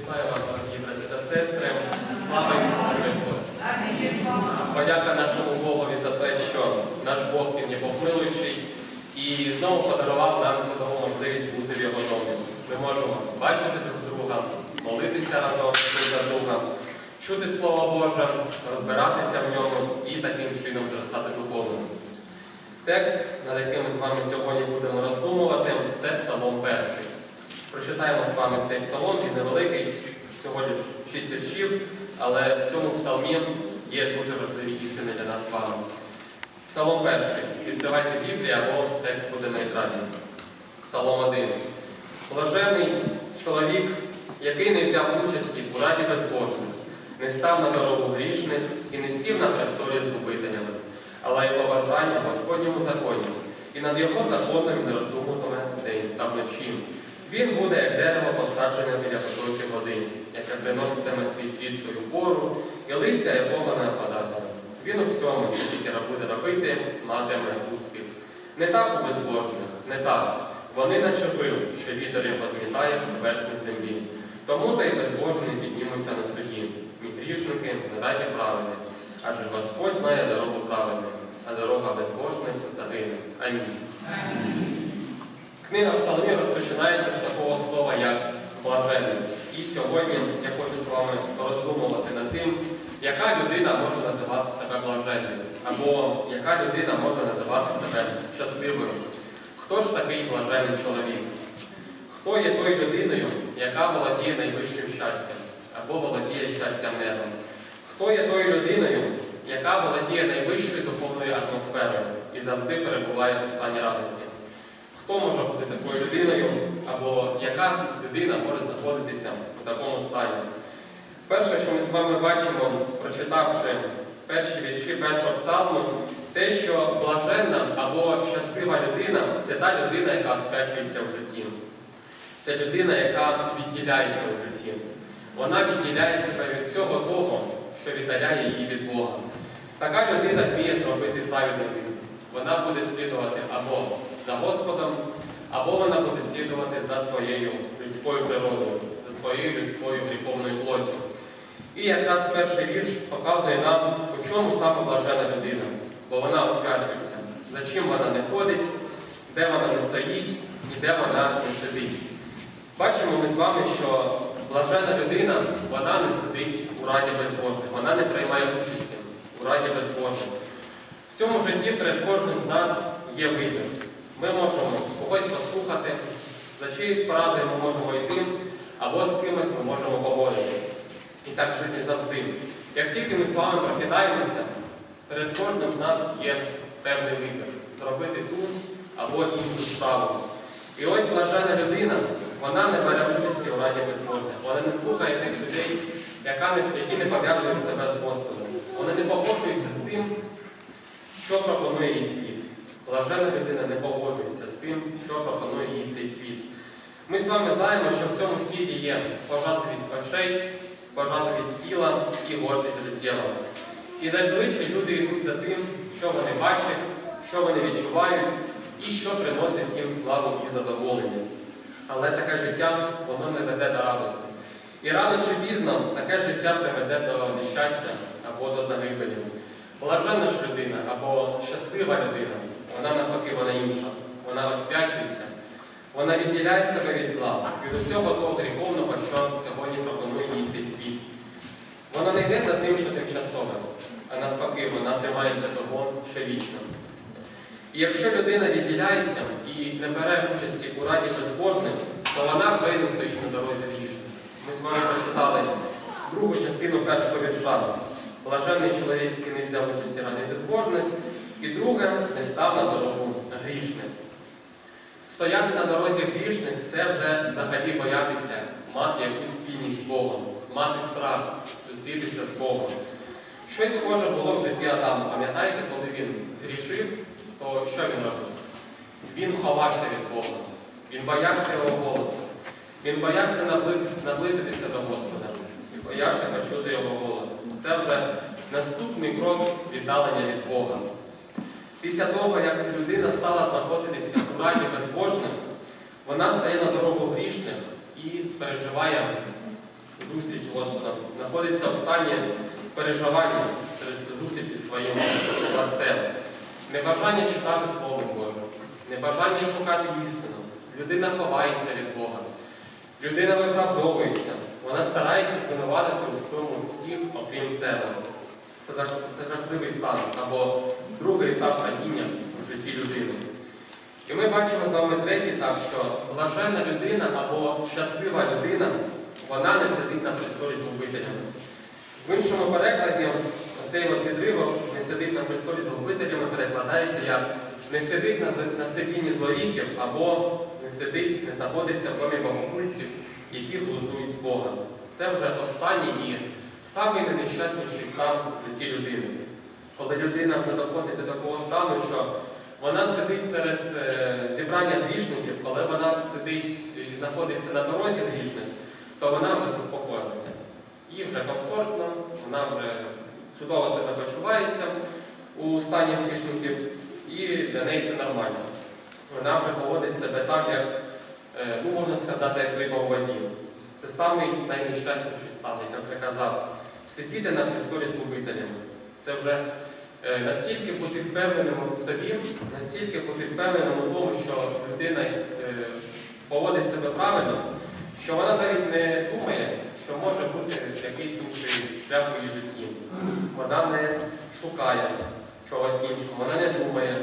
Вітаю вас, дорогі брати та сестри. Слава Ісусу Христу! Подяка нашому Богові за те, що наш Бог він є Богмилуючий і знову подарував нам цю нову можливість бути в його домі. Ми можемо бачити друг друга, молитися разом друг за друга, чути Слово Боже, розбиратися в ньому і таким чином зростати духовно. Текст, над яким ми з вами сьогодні будемо роздумувати, це Псалом перший. Прочитаємо з вами цей псалом, він невеликий, сьогодні ж шість віршів, але в цьому псалмі є дуже важливі істини для нас з вами. Псалом перший. Відкривайте Біблію або текст буде на екрані. Псалом 1. Блажений чоловік, який не взяв участі у раді безбожних, не став на дорогу грішних і не сів на престолі з губителями, але його бажання в Господньому законі, і над його законом він роздумуватиме день та вночі. Він буде, як дерево, посаджене біля потоки води, яке приноситиме свій плід свою пору, і листя якого не опадатиме. Він у всьому, що тільки буде робити, матиме успіх. Не так у безбожних, не так. Вони наче пил, що вітер його змітає з поверхні землі. Тому та й безбожні піднімуться на суді, ні грішники, не раді праведних. Адже Господь знає дорогу праведних, а дорога безбожних загине. Амінь. Книга Псалмів розпочинається з такого слова, як блажений. І сьогодні я хочу з вами роздумувати над тим, яка людина може називати себе блаженною, або яка людина може називати себе щасливою. Хто ж такий блажений чоловік? Хто є тою людиною, яка володіє найвищим щастям, або володіє щастям неба? Хто є тою людиною, яка володіє найвищою духовною атмосферою і завжди перебуває у стані радості? Хто може бути такою людиною, або яка людина може знаходитися у такому стані? Перше, що ми з вами бачимо, прочитавши перші вірші першого псалму, те, що блаженна або щаслива людина це та людина, яка освячується в житті. Це людина, яка відділяється у житті. Вона відділяє себе від всього того, що віддаляє її від Бога. Така людина вміє зробити правильний вибір. Вона буде слідувати або за Господом, або вона буде слідувати за своєю людською природою, за своєю людською гріховною плоттю. І якраз перший вірш показує нам, у чому саме блажена людина, бо вона освячується, за чим вона не ходить, де вона не стоїть і де вона не сидить. Бачимо ми з вами, що блажена людина, вона не сидить у раді безбожних, вона не приймає участі у раді безбожних. В цьому житті перед кожним з нас є вибір. Ми можемо когось послухати, за чиїсь поради ми можемо йти, або з кимось ми можемо погодитися. І так жити завжди. Як тільки ми з вами прокидаємося, перед кожним з нас є певний вибір зробити ту або іншу справу. І ось блажена людина, вона не бере участі у раді безбожних. Вона не слухає тих людей, які не пов'язують себе з Господом. Вони не погоджуються з тим, що пропонує їй світ. Блажена людина не погоджується з тим, що пропонує їй цей світ. Ми з вами знаємо, що в цьому світі є пожадливість очей, пожадливість тіла і гордість життєва. І зазвичай люди йдуть за тим, що вони бачать, що вони відчувають і що приносить їм славу і задоволення. Але таке життя воно не веде до радості. І рано чи пізно таке життя приведе до нещастя або до загибелі. Блаженна ж людина або щаслива людина, вона навпаки, вона інша. Вона освячується, вона відділяє себе від зла, від усього того гріховного, що сьогодні пропонує їй цей світ. Вона не йде за тим, що тимчасове, а навпаки, вона тримається того, що вічно. І якщо людина відділяється і не бере участі у раді безбожних, то вона вже стоїть на дорозі грішних. Ми з вами прочитали другу частину першого вірша. Блаженний чоловік, який не взяв участі раді безбожних, і друге не став на дорогу грішних. Стояти на дорозі грішних це вже взагалі боятися мати якусь спільність з Богом, мати страх, зустрітися з Богом. Щось схоже було в житті Адама. Пам'ятаєте, коли він зрішив, то що він робив? Він ховався від Бога. Він боявся його голосу. Він боявся наблизитися, до Господа. І боявся почути його голос. Це вже наступний крок віддалення від Бога. Після того, як людина стала знаходитися у раді безбожних, вона стає на дорогу грішних і переживає зустріч з Господом, знаходиться в стані переживання через зустрічі своїм Творцем. Небажання читати Слово Боже, небажання шукати істину. Людина ховається від Бога. Людина виправдовується, вона старається звинуватити у всьому всіх, окрім себе. Це жахливий стан або другий етап падіння у житті людини. І ми бачимо з вами третій етап, що блаженна людина або щаслива людина, вона не сидить на престолі з губителями. В іншому перекладі цей відривок не сидить на престолі з губителями перекладається як не сидить на, сидінні злоріків або не сидить, не знаходиться в домі богохульців, які глузують Бога. Це вже останній і самий найнещасніший стан в житті людини. Коли людина вже доходить до такого стану, що вона сидить серед е, зібрання грішників, коли вона сидить і знаходиться на дорозі грішних, то вона вже заспокоїлася. Їй вже комфортно, вона вже чудово себе почувається у стані грішників, і для неї це нормально. Вона вже поводить себе так, як, е, ну, можна сказати, як риба у воді. Це самий найнещасніший стан, як я вже казав. Сидіти на престолі з губителями. Це вже е, настільки бути впевненим у собі, настільки бути впевненим у тому, що людина е, поводить себе правильно, що вона навіть не думає, що може бути якийсь інший шлях у її житті. Вона не шукає чогось іншого, вона не думає,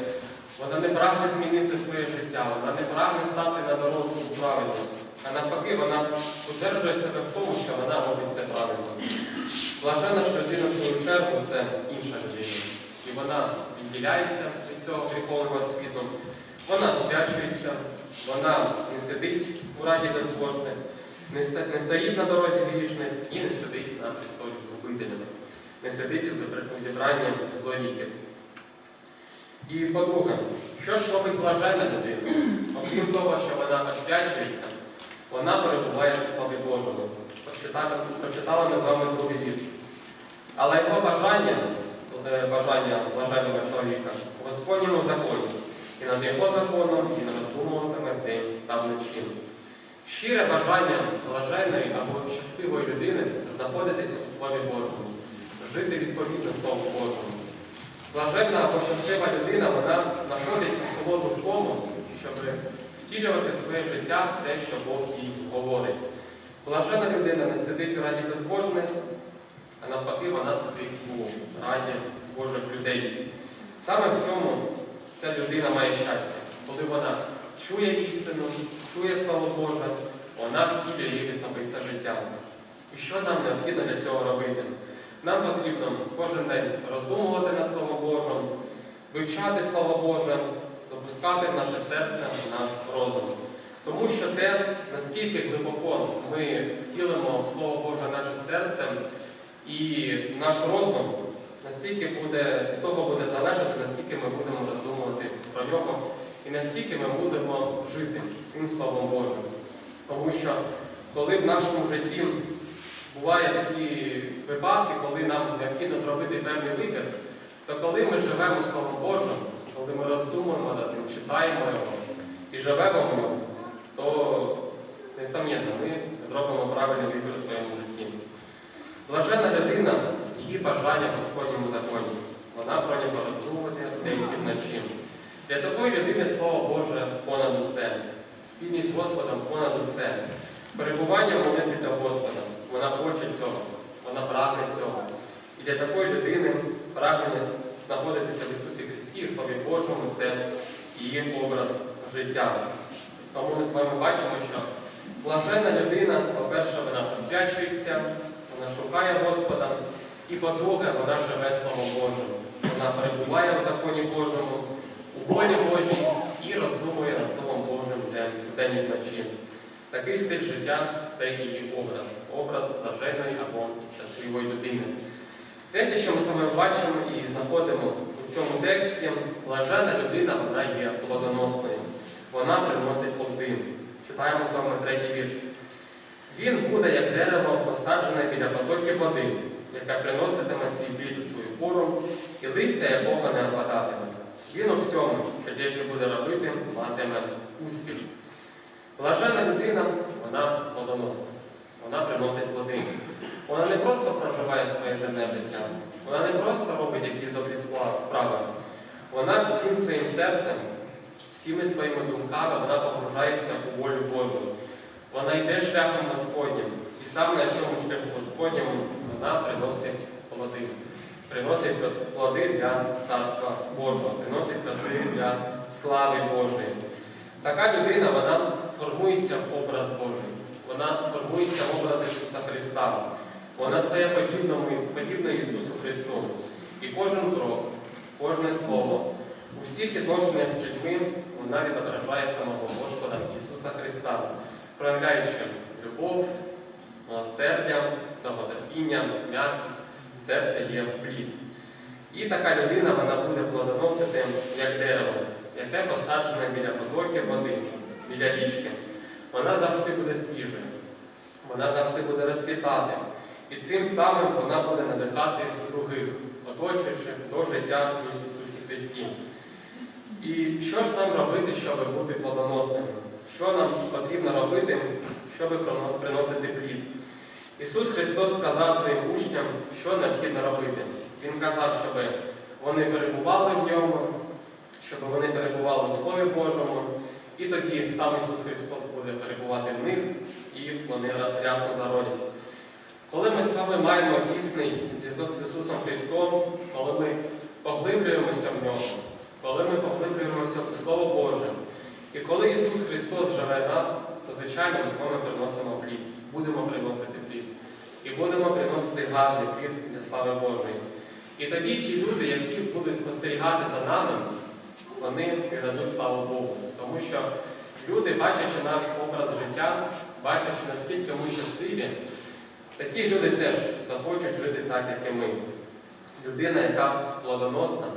вона не прагне змінити своє життя, вона не прагне стати на дорогу правильно. А навпаки, вона удержує себе в тому, що вона робить це правильно. Блажена ж людина в свою чергу це інша людина. І вона відділяється від цього гріховного світу, вона свячується, вона не сидить у раді безбожних, не, стоїть на дорозі грішних і не сидить на престолі з губителями, не сидить у зібранні злодійків. І по-друге, що ж робить блаженна людина? Окрім того, що вона освячується, вона перебуває у славі Божому. Прочитали, ми з вами другий вірш. Але його бажання, е, бажання блаженного чоловіка, в Господньому законі, і над його законом він роздумуватиме день та вночі. Щире бажання блаженної або щасливої людини знаходитися у Слові Божому, жити відповідно Слову Божому. Блаженна або щаслива людина, вона знаходить насолоду в тому, щоб втілювати своє життя те, що Бог їй говорить. Блажена людина не сидить у раді безбожних, а навпаки, вона сидить у раді Божих людей. Саме в цьому ця людина має щастя, коли вона чує істину, чує Слово Боже, вона втілює її особисте життя. І що нам необхідно для цього робити? Нам потрібно кожен день роздумувати над Словом Божим, вивчати Слово Боже, допускати в наше серце, наш розум. Тому що те, наскільки глибоко ми втілимо Слово Боже наше серце і наш розум, настільки буде, від того буде залежати, наскільки ми будемо роздумувати про нього і наскільки ми будемо жити цим Словом Божим. Тому що коли в нашому житті бувають такі випадки, коли нам необхідно зробити певний вибір, то коли ми живемо Словом Божим, коли ми роздумуємо над ним, читаємо його і живемо в ньому, то несомненно, ми зробимо правильний вибір у своєму житті. Блажена людина, її бажання в Господньому законі. Вона про нього роздумує день і вночі. Для такої людини Слово Боже понад усе, спільність з Господом понад усе, перебування в молитві для Господа. Вона хоче цього, вона прагне цього. І для такої людини прагнення знаходитися в Ісусі Христі, в Слові Божому це її образ життя. Тому ми з вами бачимо, що блаженна людина, по-перше, вона посвячується, вона шукає Господа, і по-друге, вона живе Словом Божим. Вона перебуває в законі Божому, у волі Божій і роздумує над Словом Божим день, і вночі. Такий стиль життя це її образ, образ блаженної або щасливої людини. Третє, що ми з вами бачимо і знаходимо у цьому тексті, блажена людина, вона є плодоносною. Вона приносить плоди. Читаємо з вами третій вірш. Він буде як дерево, посаджене біля потоків води, яке приноситиме свій плід у свою пору, і листя якого не опадатиме. Він у всьому, що тільки буде робити, матиме успіх. Блажена людина, вона плодоносна, вона приносить плоди. Вона не просто проживає своє земне життя, вона не просто робить якісь добрі справи. Вона всім своїм серцем, всіми своїми думками вона погружається у волю Божу. Вона йде шляхом Господнім. І саме на цьому шляху Господньому вона приносить плоди. Приносить плоди для Царства Божого, приносить плоди для слави Божої. Така людина, вона формується в образ Божий. Вона формується в образ Ісуса Христа. Вона стає подібною Ісусу Христу. І кожен крок, кожне слово, у всіх з людьми вона відображає самого Господа Ісуса Христа, проявляючи любов, милосердя, довготерпіння, м'якість, це все є плід. І така людина вона буде плодоносити як дерево, яке посаджене біля потоків води, біля річки. Вона завжди буде свіжою, вона завжди буде розцвітати. І цим самим вона буде надихати других, оточуючи до життя в Ісусі Христі. І що ж нам робити, щоб бути плодоносними? Що нам потрібно робити, щоб приносити плід? Ісус Христос сказав своїм учням, що необхідно робити. Він казав, щоб вони перебували в ньому, щоб вони перебували у Слові Божому, і тоді сам Ісус Христос буде перебувати в них, і вони рясно зародять. Коли ми з вами маємо тісний зв'язок з Ісусом Христом, коли ми поглиблюємося в нього, коли ми поглиблюємося у Слово Боже, і коли Ісус Христос живе в нас, то звичайно ми з вами приносимо плід, будемо приносити плід. І будемо приносити гарний плід для слави Божої. І тоді ті люди, які будуть спостерігати за нами, вони віддадуть славу Богу. Тому що люди, бачачи наш образ життя, бачачи, наскільки ми щасливі, такі люди теж захочуть жити так, як і ми. Людина, яка плодоносна,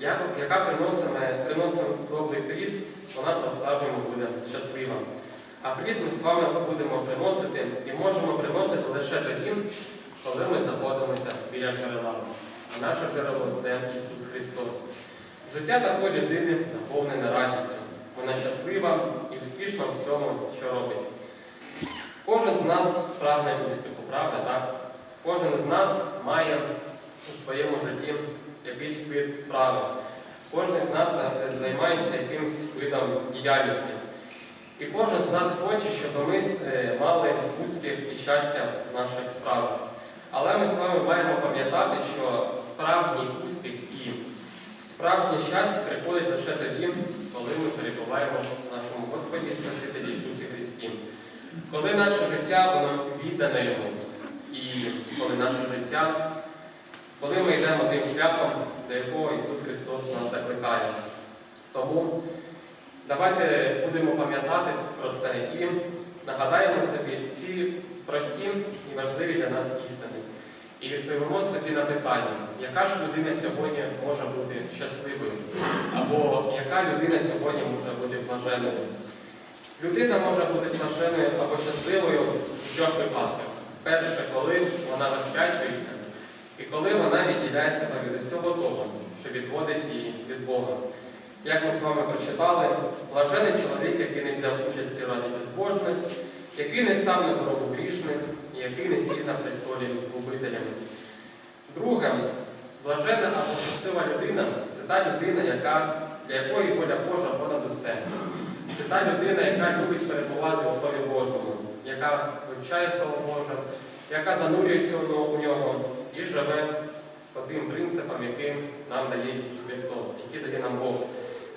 яка, приносить, добрий плід, вона по-справжньому буде щаслива. А плід ми з вами будемо приносити і можемо приносити лише тоді, коли ми знаходимося біля джерела. А наше джерело це Ісус Христос. Життя такої людини наповнене радістю. Вона щаслива і успішна в всьому, що робить. Кожен з нас прагне успіху, правда, так? Кожен з нас має у своєму житті якийсь вид справи. Кожен з нас займається якимось видом діяльності. І кожен з нас хоче, щоб ми е, мали успіх і щастя в наших справах. Але ми з вами маємо пам'ятати, що справжній успіх і справжнє щастя приходить лише тоді, коли ми перебуваємо в нашому Господі Спасителі. Коли наше життя воно віддане Йому, і коли наше життя, коли ми йдемо тим шляхом, до якого Ісус Христос нас закликає. Тому давайте будемо пам'ятати про це і нагадаємо собі ці прості і важливі для нас істини. І відповімо собі на питання, яка ж людина сьогодні може бути щасливою, або яка людина сьогодні може бути блаженною. Людина може бути блаженною або щасливою в трьох випадках. Перше, коли вона розсвячується, і коли вона відділяє себе від усього того, що відводить її від Бога. Як ми з вами прочитали, блажений чоловік, який не взяв участі раді безбожних, який не став на дорогу грішних, і який не сів на престолі губителями. Друге, блажена або щаслива людина це та людина, яка, для якої воля Божа понад усе. Це та людина, яка любить перебувати у Слові Божому, яка вивчає Слово Боже, яка занурюється у нього і живе по тим принципам, які нам дає Христос, які дає нам Бог.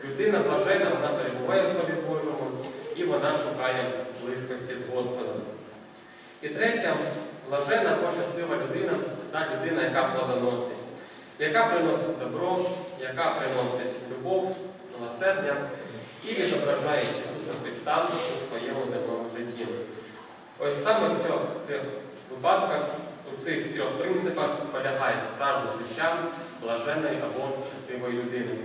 Людина блажена, вона перебуває в Слові Божому і вона шукає близькості з Господом. І третя, блажена або щаслива людина це та людина, яка плодоносить, яка приносить добро, яка приносить любов, милосердя і відображає Ісуса Христа у своєму земному житті. Ось саме в цих трьох випадках, у цих трьох принципах полягає справжнє життя блаженої або щасливої людини.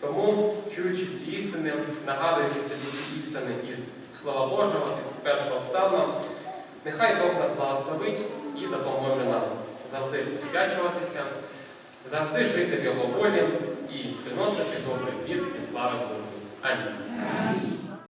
Тому, чуючи ці істини, нагадуючи собі ці істини із Слова Божого, із першого псалма, нехай Бог нас благословить і допоможе нам завжди посвячуватися, завжди жити в Його волі і приносити добрий плід і слави Божої. Амінь.